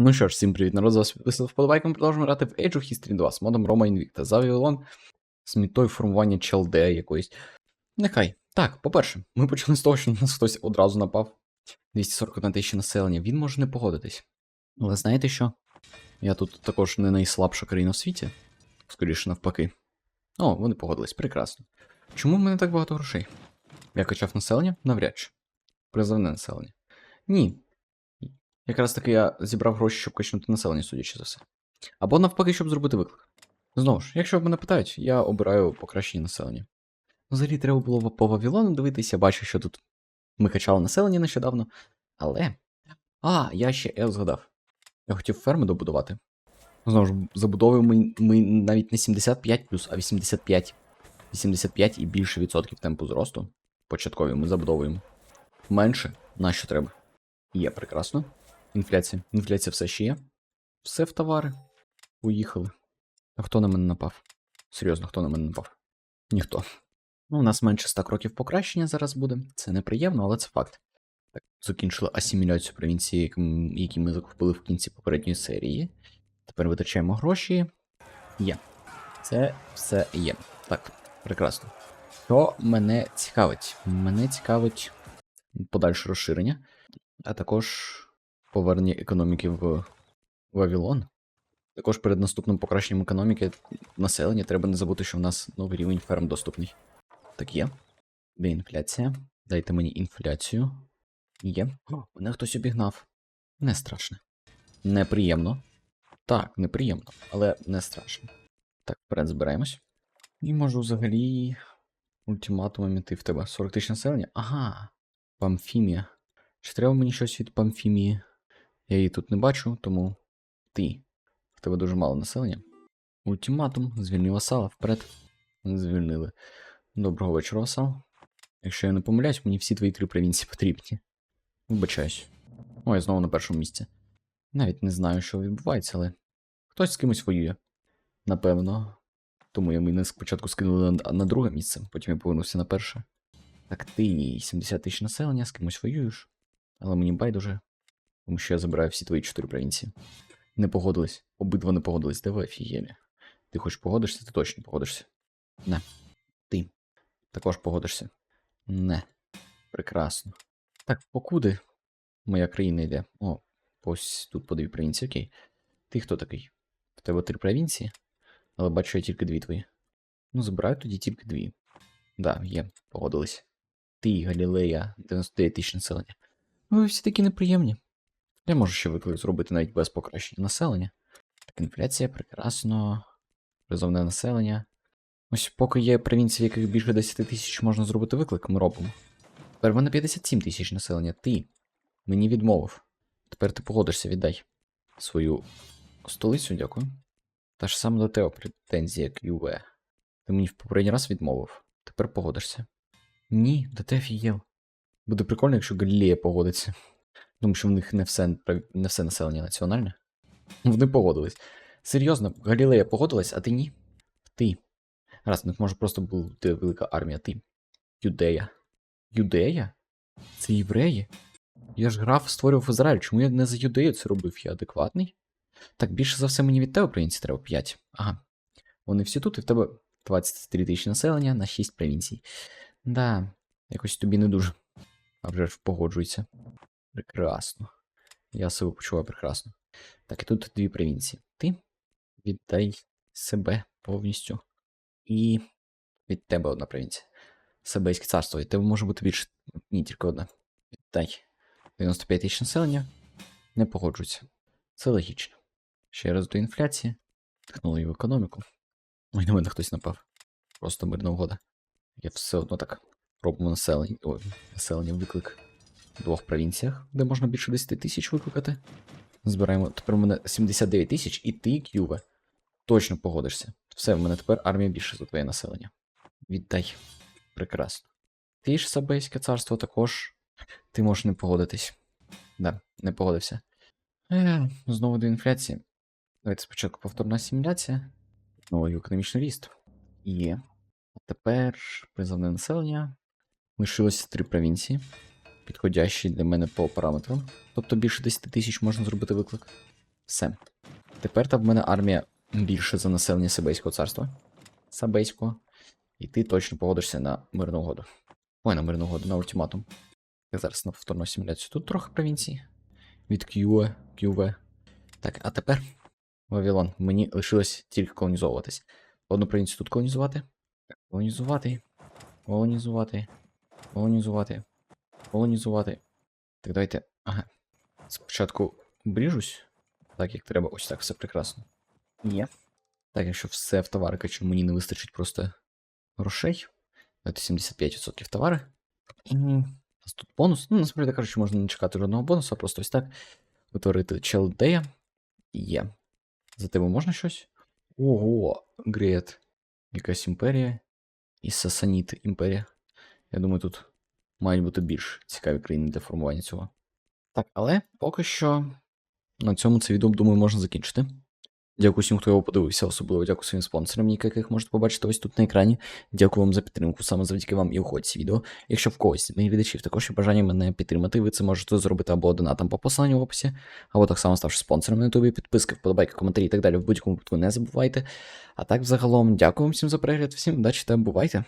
Ну що ж, всім привіт, народ, з вас підписав вподобайком, продовжуємо грати в Age of History 2 з модом Roma Invicta за Вавилон з метою формування ЧЛД якоїсь. Нехай. Так, по-перше, ми почали з того, що на нас хтось одразу напав. 241 тисяча населення, він може не погодитись. Але знаєте що? Я тут також не найслабша країна в світі, скоріше навпаки. О, вони погодились, прекрасно. Чому в мене так багато грошей? Я качав населення? Навряд чи. Призовне населення. Ні, Якраз таки я зібрав гроші, щоб качнути населення, судячи за все. Або навпаки, щоб зробити виклик. Знову ж, якщо мене питають, я обираю покращення населення. Взагалі треба було по Вавилону дивитися, бачу, що тут ми качали населення нещодавно. Але. А, я ще я згадав. Я хотів ферми добудувати. Знову ж, забудовуємо ми, ми навіть не 75 плюс, а 85. 85 і більше відсотків темпу зросту. Початкові ми забудовуємо. Менше, на що треба. Є прекрасно. Інфляція. Інфляція все ще є. Все в товари. Уїхали. А хто на мене напав? Серйозно, хто на мене напав? Ніхто. Ну, у нас менше 100 кроків покращення зараз буде. Це неприємно, але це факт. Так, закінчили асиміляцію провінції, які ми закупили в кінці попередньої серії. Тепер витрачаємо гроші. Є. Це все є. Так, прекрасно. Що мене цікавить? Мене цікавить подальше розширення, а також повернення економіки в Вавилон. Також перед наступним покращенням економіки населення треба не забути, що в нас новий рівень ферм доступний. Так є. Де інфляція? Дайте мені інфляцію. Є. Мене хтось обігнав. Не страшно. Неприємно. Так, неприємно, але не страшно. Так, вперед збираємось. І можу взагалі ультиматумом іти в тебе. 40 тисяч населення? Ага. Памфімія. Чи треба мені щось від Памфімії? Я її тут не бачу, тому ти. В тебе дуже мало населення. Ультиматум, звільни васала вперед. Звільнили. Доброго вечора, васал. Якщо я не помиляюсь, мені всі твої три провінції потрібні. Вибачаюсь. О, я знову на першому місці. Навіть не знаю, що відбувається, але хтось з кимось воює. Напевно. Тому я мене спочатку скинули на, на друге місце, потім я повернувся на перше. Так ти 70 тисяч населення, з кимось воюєш. Але мені байдуже, тому що я забираю всі твої чотири провінції. Не погодились. Обидва не погодились. Де ви офігелі? Ти хоч погодишся, ти точно погодишся. Не. Ти. Також погодишся. Не. Прекрасно. Так, покуди моя країна йде? О, ось тут по дві провінції, окей. Ти хто такий? В тебе три провінції, але бачу я тільки дві твої. Ну, забираю тоді тільки дві. Да, є, погодились. Ти, Галілея, 99 тисяч населення. Ну, ви всі такі неприємні. Я можу ще виклик зробити навіть без покращення населення. Так, інфляція, прекрасно. Призовне населення. Ось поки є провінції, в яких більше 10 тисяч можна зробити виклик, ми робимо. Тепер в мене 57 тисяч населення. Ти мені відмовив. Тепер ти погодишся, віддай свою столицю, дякую. Та ж саме до тебе претензія QV. Ти мені в попередній раз відмовив. Тепер погодишся. Ні, до тебе офігел. Буде прикольно, якщо Галілея погодиться. Тому що в них не все, не все населення національне. Вони погодились. Серйозно, Галілея погодилась, а ти ні? Ти. Раз, в може просто бути велика армія, ти. Юдея. Юдея? Це євреї? Я ж грав, створював Ізраїль. Чому я не за юдею це робив? Я адекватний? Так, більше за все мені від тебе провінцій треба 5. Ага. Вони всі тут, і в тебе 23 тисячі населення на 6 провінцій. Да, якось тобі не дуже. А вже ж погоджується. Прекрасно. Я себе почуваю прекрасно. Так, і тут дві провінції. Ти віддай себе повністю. І від тебе одна провінція. Себейське царство. Від тебе може бути більше. Ні, тільки одна. Віддай. 95 тисяч населення. Не погоджується. Це логічно. Ще раз до інфляції. Технології в економіку. Ой, на мене хтось напав. Просто мирна угода. Я все одно так робимо населення. Ой, населення виклик двох провінціях, де можна більше 10 тисяч викликати. Збираємо. Тепер у мене 79 тисяч, і ти, Кюве, точно погодишся. Все, в мене тепер армія більше за твоє населення. Віддай. Прекрасно. Ти ж Сабейське царство також. Ти можеш не погодитись. Да, не погодився. Е, знову до інфляції. Давайте спочатку повторна асиміляція. Новий економічний ріст. Є. А тепер призовне населення. Лишилося три провінції, підходящі для мене по параметрам. Тобто більше 10 тисяч можна зробити виклик. Все. Тепер там в мене армія більше за населення Сибейського царства. Сабейського. І ти точно погодишся на мирну угоду. Ой, на мирну угоду, на ультиматум. Я зараз на повторну асиміляцію. Тут трохи провінцій. Від QE, QV. Так, а тепер, Вавилон, мені лишилось тільки колонізовуватись. Одну провінцію тут колонізувати. Колонізувати. Колонізувати. Колонізувати. Колонізувати. Так, давайте. Ага. Спочатку бріжусь. Так, як треба. Ось так, все прекрасно. Є. Так, якщо все в товари качу, мені не вистачить просто грошей. Давайте 75% товари. І у нас тут бонус. Ну, насправді кажучи, можна не чекати жодного бонусу, а просто ось так. Утворити челдея. Є. За тебе можна щось? Ого, Грет. Якась імперія. І Сасаніт імперія. Я думаю, тут мають бути більш цікаві країни для формування цього. Так, але поки що на цьому це відео, думаю, можна закінчити. Дякую всім, хто його подивився, особливо дякую своїм спонсорам, яких можете побачити ось тут на екрані. Дякую вам за підтримку, саме завдяки вам і уходить ці відео. Якщо в когось моїх глядачів також є бажання мене підтримати, ви це можете зробити або донатом по посиланню в описі, або так само ставши спонсором на ютубі, підписки, вподобайки, коментарі і так далі. В будь-якому випадку не забувайте. А так, взагалом, дякую вам всім за перегляд, всім удачі та бувайте!